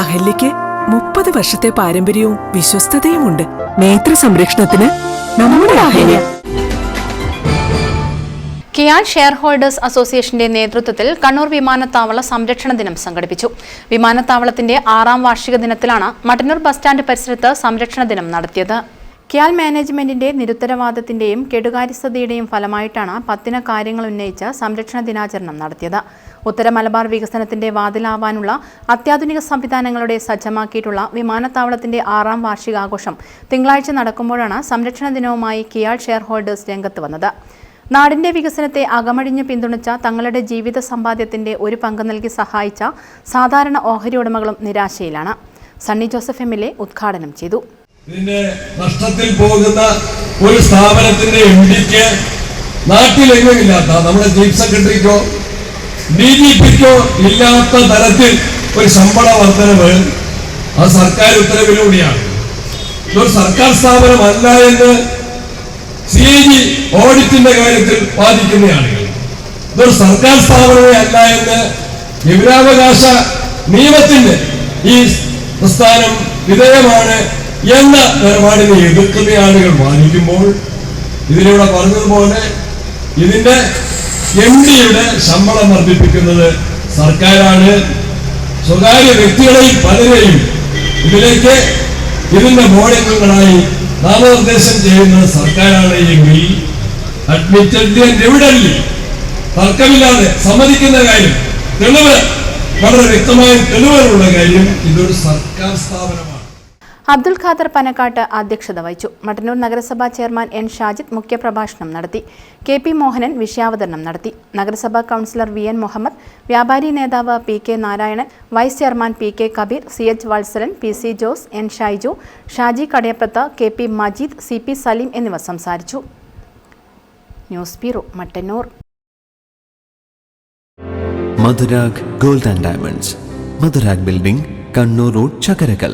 അഹല്യയ്ക്ക് മുപ്പത് വർഷത്തെ പാരമ്പര്യവും വിശ്വസ്തതയുമുണ്ട്. നേത്ര സംരക്ഷണത്തിന് നമ്മുടെ അഹല്യ. കിയാൽ ഷെയർ ഹോൾഡേഴ്സ് അസോസിയേഷന്റെ നേതൃത്വത്തിൽ കണ്ണൂർ വിമാനത്താവള സംരക്ഷണ ദിനം സംഘടിപ്പിച്ചു. വിമാനത്താവളത്തിന്റെ ആറാം വാർഷിക ദിനത്തിലാണ് മട്ടന്നൂർ ബസ് സ്റ്റാൻഡ് പരിസരത്ത് സംരക്ഷണ ദിനം നടത്തിയത്. കിയാൽ മാനേജ്മെന്റിന്റെ നിരുത്തരവാദത്തിന്റെയും കെടുകാര്യസ്ഥതയുടെയും ഫലമായിട്ടാണ് പത്തിന കാര്യങ്ങൾ ഉന്നയിച്ച് സംരക്ഷണ ദിനാചരണം നടത്തിയത്. ഉത്തര മലബാർ വികസനത്തിന്റെ വാതിലാവാനുള്ള അത്യാധുനിക സംവിധാനങ്ങളുടെ സജ്ജമാക്കിയിട്ടുള്ള വിമാനത്താവളത്തിന്റെ ആറാം വാർഷികാഘോഷം തിങ്കളാഴ്ച നടക്കുമ്പോഴാണ് സംരക്ഷണ ദിനവുമായി കിയാൽ ഷെയർ ഹോൾഡേഴ്സ് രംഗത്ത് വന്നത്. നാടിന്റെ വികസനത്തെ അകമഴിഞ്ഞ് പിന്തുണച്ച തങ്ങളുടെ ജീവിത സമ്പാദ്യത്തിന്റെ ഒരു പങ്ക് നൽകി സഹായിച്ച സാധാരണ ഓഹരി ഉടമകളും നിരാശയിലാണ്. സണ്ണി ജോസഫ് എം ഉദ്ഘാടനം ചെയ്തു. ഇതിന്റെ നഷ്ടത്തിൽ പോകുന്ന ഒരു സ്ഥാപനത്തിന്റെ എം ഡിക്ക് നാട്ടിലെങ്ങുമില്ലാത്ത നമ്മുടെ ചീഫ് സെക്രട്ടറിക്കോ ഡി ജി പിക്കോ ഇല്ലാത്ത തരത്തിൽ ഒരു ശമ്പള വർധനവ് ആ സർക്കാർ ഉത്തരവിലൂടെയാണ്. ഇതൊരു സർക്കാർ സ്ഥാപനമല്ല എന്ന് സി എ ജി ഓഡിറ്റിന്റെ കാര്യത്തിൽ വാദിക്കുന്നതാണ് ഇതൊരു സർക്കാർ സ്ഥാപനമേ അല്ല എന്ന് വിവരാവകാശ നിയമത്തിന്റെ ഈ പ്രസ്ഥാനം വിധേയമാണ് എന്ന നിലപാടിനെ എതിർക്കുന്ന ആളുകൾ വാദിക്കുമ്പോൾ ഇതിലൂടെ പറഞ്ഞതുപോലെ ഇതിന്റെ എം ഡിയുടെ ശമ്പളം വർദ്ധിപ്പിക്കുന്നത് സർക്കാരാണ്. സ്വകാര്യ വ്യക്തികളെയും പലരെയും ഇതിലേക്ക് ഇതിന്റെ ബോർഡംഗങ്ങളായി നാമനിർദ്ദേശം ചെയ്യുന്നത് സർക്കാരാണ് എങ്കിൽ അഡ്മിറ്റഡ് എവിഡൻലി തർക്കമില്ലാതെ സമ്മതിക്കുന്ന കാര്യം തെളിവ് വളരെ വ്യക്തമായ തെളിവുകളുള്ള കാര്യം ഇതൊരു സർക്കാർ സ്ഥാപനമാണ്. അബ്ദുൽ ഖാദർ പനക്കാട്ട് അധ്യക്ഷത വഹിച്ചു. മട്ടന്നൂർ നഗരസഭാ ചെയർമാൻ എൻ ഷാജിദ് മുഖ്യപ്രഭാഷണം നടത്തി. കെ പി മോഹനൻ വിഷയാവതരണം നടത്തി. നഗരസഭാ കൗൺസിലർ വി എൻ മുഹമ്മദ് വ്യാപാരി നേതാവ് P K Narayanan vice chairman P K Kabeer C H Valsalan P C Jose N Shaiju Shaji Kadayaprath K P Majeed C P Saleem എന്നിവർ സംസാരിച്ചു. News bureau Mattannur. Madhurag gold and diamonds. Madhurag building Kannur road Chakkarakkal